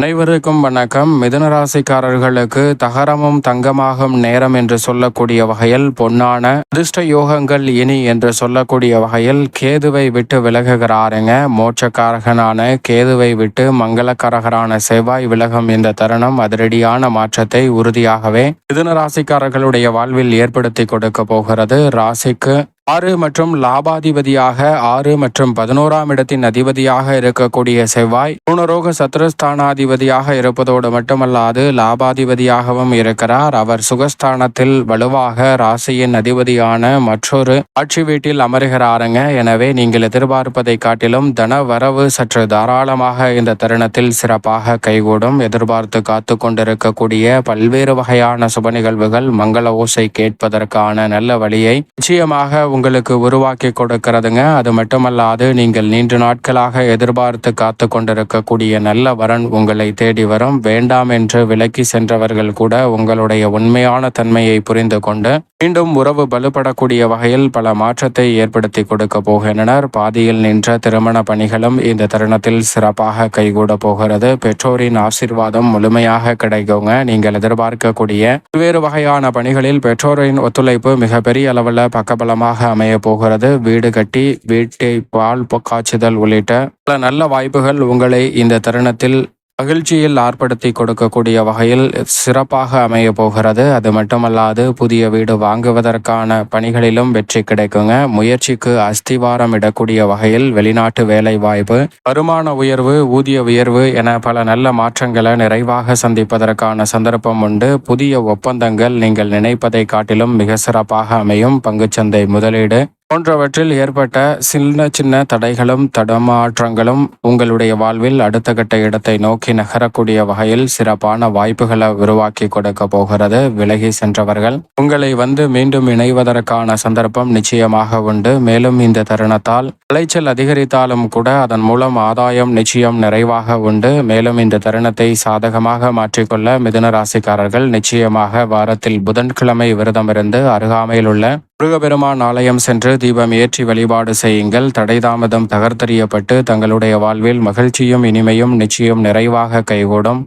அனைவருக்கும் வணக்கம். மிதுன ராசிக்காரர்களுக்கு தகரமும் தங்கமாகும் நேரம் என்று சொல்லக்கூடிய வகையில் பொன்னான அதிர்ஷ்ட யோகங்கள் இனி என்று சொல்லக்கூடிய வகையில் கேதுவை விட்டு விலகுகிறாருங்க. மோட்சக்காரகனான கேதுவை விட்டு மங்களக்காரகரான செவ்வாய் விலகும் இந்த தருணம் அதிரடியான மாற்றத்தை உறுதியாகவே மிதுன ராசிக்காரர்களுடைய வாழ்வில் ஏற்படுத்தி கொடுக்க போகிறது. ராசிக்கு ஆறு மற்றும் லாபாதிபதியாக ஆறு மற்றும் பதினோராம் இடத்தின் அதிபதியாக இருக்கக்கூடிய செவ்வாய் பூனரோக சத்ருஸ்தானாதிபதியாக இருப்பதோடு மட்டுமல்லாது லாபாதிபதியாகவும் இருக்கிறார். அவர் சுகஸ்தானத்தில் வலுவாக ராசியின் அதிபதியான மற்றொரு ஆட்சி வீட்டில் அமருகிறாருங்க. எனவே நீங்கள் எதிர்பார்ப்பதை காட்டிலும் தன வரவு சற்று தாராளமாக இந்த தருணத்தில் சிறப்பாக கைகூடும். எதிர்பார்த்து காத்து கொண்டிருக்கக்கூடிய பல்வேறு வகையான சுப நிகழ்வுகள் மங்கள ஓசை கேட்பதற்கான நல்ல வழியை நிச்சயமாக உங்களுக்கு உருவாக்கி கொடுக்கிறதுங்க. அது மட்டுமல்லாது நீங்கள் நீண்ட நாட்களாக எதிர்பார்த்து காத்து கொண்டிருக்கக்கூடிய நல்ல வரன் உங்களை தேடி வரும். வேண்டாம் என்று விலக்கி சென்றவர்கள் கூட உங்களுடைய உண்மையான தன்மையை புரிந்து கொண்டு மீண்டும் உறவு வலுப்படக்கூடிய வகையில் பல மாற்றத்தை ஏற்படுத்தி கொடுக்க போகின்றனர். பாதியில் நின்ற திருமண பணிகளும் இந்த தருணத்தில் சிறப்பாக கைகூட போகிறது. பெற்றோரின் ஆசிர்வாதம் முழுமையாக கிடைக்குங்க. நீங்கள் எதிர்பார்க்கக்கூடிய பல்வேறு வகையான பணிகளில் பெற்றோரின் ஒத்துழைப்பு மிகப்பெரிய அளவில் பக்கபலமாக அமைய போகிறது. வீடு கட்டி வீட்டை பால் காய்ச்சுதல் உள்ளிட்ட பல நல்ல வாய்ப்புகள் உங்களை இந்த தருணத்தில் மகிழ்ச்சியில் ஆர்ப்படுத்தி கொடுக்கக்கூடிய வகையில் சிறப்பாக அமைய போகிறது. அது மட்டுமல்லாது புதிய வீடு வாங்குவதற்கான பணிகளிலும் வெற்றி கிடைக்குங்க. முயற்சிக்கு அஸ்திவாரம் இடக்கூடிய வகையில் வெளிநாட்டு வேலை வாய்ப்பு வருமான உயர்வு ஊதிய உயர்வு என பல நல்ல மாற்றங்களை நிறைவாக சந்திப்பதற்கான சந்தர்ப்பம் உண்டு. புதிய ஒப்பந்தங்கள் நீங்கள் நினைப்பதை காட்டிலும் மிக சிறப்பாக அமையும். பங்குச்சந்தை முதலீடு போன்றவற்றில் ஏற்பட்ட சின்ன சின்ன தடைகளும் தடமாற்றங்களும் உங்களுடைய வாழ்வில் அடுத்த கட்ட இடத்தை நோக்கி நகரக்கூடிய வகையில் சிறப்பான வாய்ப்புகளை உருவாக்கி கொடுக்க போகிறது. விலகி சென்றவர்கள் உங்களை வந்து மீண்டும் இணைவதற்கான சந்தர்ப்பம் நிச்சயமாக உண்டு. மேலும் இந்த தருணத்தால் விளைச்சல் அதிகரித்தாலும் கூட அதன் மூலம் ஆதாயம் நிச்சயம் நிறைவாக உண்டு. மேலும் இந்த தருணத்தை சாதகமாக மாற்றிக்கொள்ள மிதுன ராசிக்காரர்கள் நிச்சயமாக வாரத்தில் புதன்கிழமை விரதமிருந்து அருகாமையில் உள்ள முருகபெருமான் ஆலயம் சென்று தீபம் ஏற்றி வழிபாடு செய்யுங்கள். தடைதாமதம் தகர்த்தறியப்பட்டு தங்களுடைய வாழ்வில் மகிழ்ச்சியும் இனிமையும் நிச்சயம் நிறைவாக கைகூடும்.